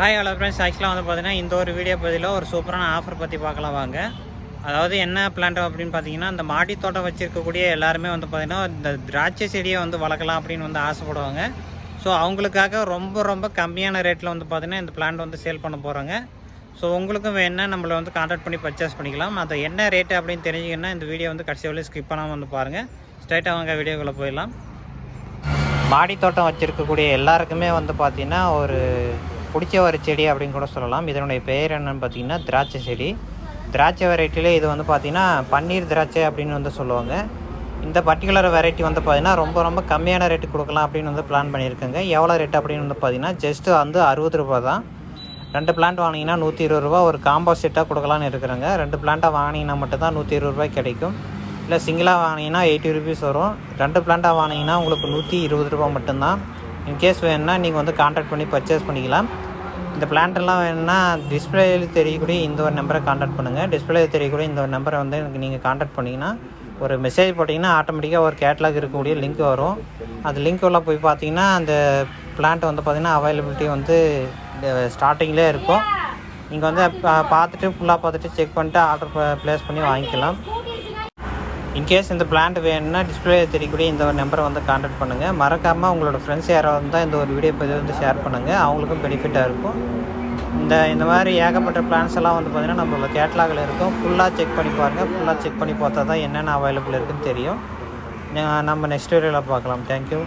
Hi hello friends ஆக்சுவலாக வந்து பார்த்தீங்கன்னா இந்த ஒரு வீடியோ பதிவில் ஒரு சூப்பரான ஆஃபர் பற்றி பார்க்கலாம் வாங்க. அதாவது என்ன பிளான்ட் அப்படின்னு பார்த்தீங்கன்னா இந்த மாடி தோட்டம் வச்சுருக்கக்கூடிய எல்லாருமே வந்து பார்த்தீங்கன்னா இந்த திராட்சை செடியை வந்து வளர்க்கலாம் அப்படின்னு வந்து ஆசைப்படுவாங்க. ஸோ அவங்களுக்காக ரொம்ப ரொம்ப கம்மியான ரேட்டில் வந்து பார்த்தீங்கன்னா இந்த பிளான்ட் வந்து சேல் பண்ண போகிறாங்க ஸோ உங்களுக்கும் வேணால் நம்மளை வந்து கான்டாக்ட் பண்ணி பர்ச்சேஸ் பண்ணிக்கலாம். அது என்ன ரேட்டு அப்படின்னு தெரிஞ்சிங்கன்னா இந்த வீடியோ வந்து கடைசி வரையும் ஸ்கிப் பண்ணாமல் வந்து பாருங்கள் ஸ்ட்ரைட்டாக வாங்க வீடியோக்குள்ளே போயிடலாம். மாடி தோட்டம் வச்சுருக்கக்கூடிய எல்லாருக்குமே வந்து பார்த்திங்கன்னா ஒரு பிடிச்ச ஒரு செடி அப்படின்னு கூட சொல்லலாம். இதனுடைய பெயர் என்னன்னு பார்த்தீங்கன்னா திராட்சை செடி. திராட்சை வெரைட்டியில் இது வந்து பார்த்திங்கன்னா பன்னீர் திராட்சை அப்படின்னு வந்து சொல்லுவாங்க. இந்த பர்டிகுலர் வெரைட்டி வந்து பார்த்திங்கன்னா ரொம்ப ரொம்ப கம்மியான ரேட்டு கொடுக்கலாம் அப்படின்னு வந்து பிளான் பண்ணியிருக்கேங்க. எவ்வளோ ரேட் அப்படின்னு வந்து பார்த்திங்கன்னா ஜஸ்ட்டு வந்து அறுபது ரூபா தான். ரெண்டு பிளான்ட் வாங்கினீங்கன்னா நூற்றி இருபது ரூபா ஒரு காம்போ செட்டாக கொடுக்கலான்னு இருக்கிறேங்க. ரெண்டு பிளான்ட்டாக வாங்கினீங்கன்னா மட்டும்தான் நூற்றி இருபது ரூபாய் கிடைக்கும். இல்லை சிங்கிளாக வாங்கினீங்கன்னா எயிட்டி ருபீஸ் வரும். ரெண்டு பிளான்ட்டாக வாங்கினீங்கன்னா உங்களுக்கு நூற்றி இருபது ரூபா மட்டும்தான். இன்கேஸ் வேணும்னா நீங்கள் வந்து காண்டாக்ட் பண்ணி பர்ச்சேஸ் பண்ணிக்கலாம். இந்த பிளான்ட்டெல்லாம் வேணும்னா டிஸ்பிளேயில் தெரியக்கூடிய இந்த ஒரு நம்பரை காண்டாக்ட் பண்ணுங்கள் டிஸ்பிளேயில் தெரியக்கூடிய இந்த ஒரு நம்பரை வந்து எனக்கு நீங்கள் காண்டாக்ட் பண்ணிங்கன்னா ஒரு மெசேஜ் போட்டிங்கன்னா ஆட்டோமேட்டிக்காக ஒரு கேட்லாக் இருக்கக்கூடிய லிங்க் வரும். அந்த லிங்க் உள்ள போய் பார்த்தீங்கன்னா அந்த பிளான்ட் வந்து பார்த்திங்கன்னா அவைலபிலிட்டி வந்து ஸ்டார்டிங்லேயே இருக்கும். நீங்கள் வந்து பா- பார்த்துட்டு ஃபுல்லாக பார்த்துட்டு செக் பண்ணிட்டு ஆர்டர் ப்ளேஸ் பண்ணி வாங்கிக்கலாம். இன்கேஸ் இந்த பிளான்ட் வேணும்னா டிஸ்பிளே தெரியக்கூடிய இந்த ஒரு நம்பரை வந்து காண்டாக்ட் பண்ணுங்கள் மறக்காமல் உங்களோட ஃப்ரெண்ட்ஸ் யாராவது இருந்தால் இந்த ஒரு வீடியோ பதிவு வந்து ஷேர் பண்ணுங்கள் அவங்களுக்கும் பெனிஃபிட்டாக இருக்கும். இந்த இந்த மாதிரி ஏகப்பட்ட பிளான்ஸ் எல்லாம் வந்து பார்த்திங்கன்னா நம்மளோட கேட்லாகில் இருக்கும். ஃபுல்லாக செக் பண்ணி பாருங்கள் ஃபுல்லாக செக் பண்ணி பார்த்தா தான் என்னென்ன அவைலபிள் இருக்குன்னு தெரியும். நம்ம நெக்ஸ்ட் வீடியோவில் பார்க்கலாம். தேங்க்யூ